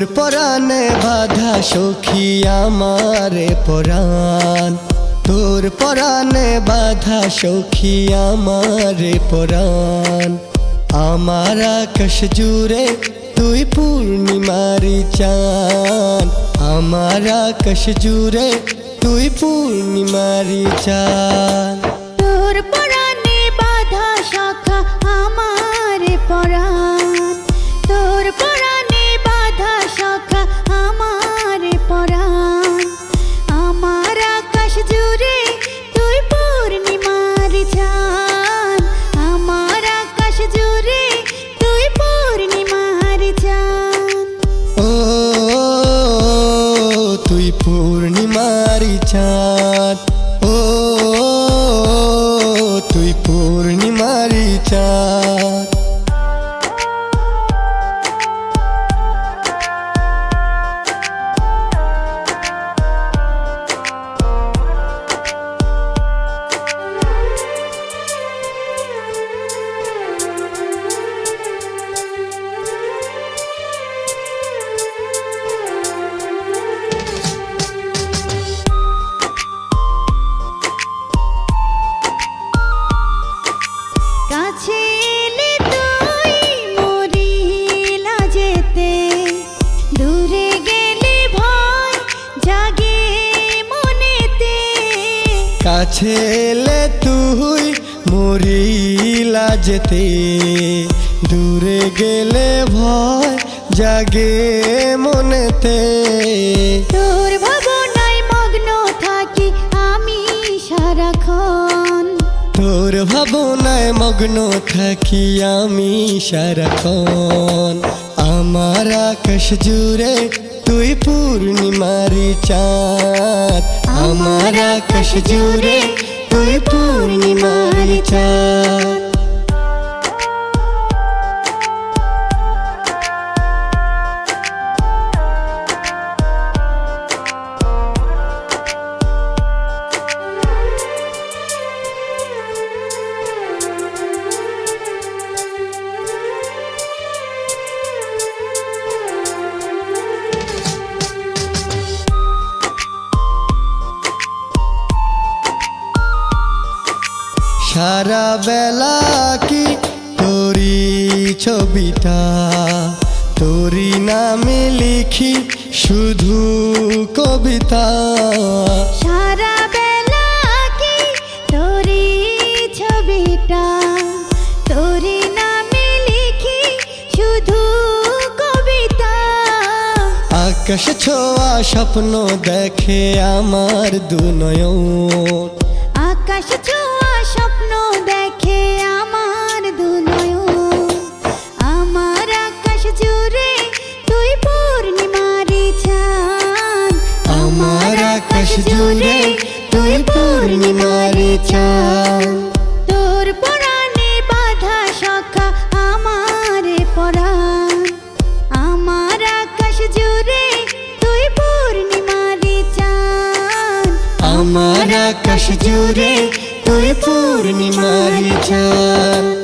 তোর পরাণে বাধা সখী আমারে পরাণ। তোর পরাণে বাধা সখী আমারে পরাণ। আমার আকাশ জুড়ে তুই পূর্ণিমারি চান আমার আকাশ জুড়ে তুই পূর্ণিমারি চান তোর পূর্ণিমারি চাঁদ কাছে এলে তুই মরিলা যেতে। দূরে গেলে ভয় জাগে মনেতে। তোর ভাবনায় মগ্ন থাকি আমি সারাক্ষণ। তোর ভাবনায় মগ্ন থাকি আমি সারাক্ষণ। আমার আকাশ জুড়ে তুই পূর্ণিমারি চাঁদ। আমার আকাশ জুড়ে তুই পূর্ণিমার চাঁদ। সারা বেলা কি তোরি ছবিটা? তোরি নামে লিখি শুধু কবিতা। সারা বেলা কি তোরি ছবিটা? তোরি নামে লিখি শুধু কবিতা। আকাশ ছোঁয়া স্বপ্ন দেখে আমার দুনয়ন। আকাশ ছোঁয়া জুড়ে তুই পূর্ণিমারি চাঁদ। তোর পরাণে বাধা সখা আমার পরাণ। আমার আকাশ জুড়ে তুই পূর্ণিমারি চাঁদ। আমার আকাশ জুড়ে তুই পূর্ণিমারি চাঁদ।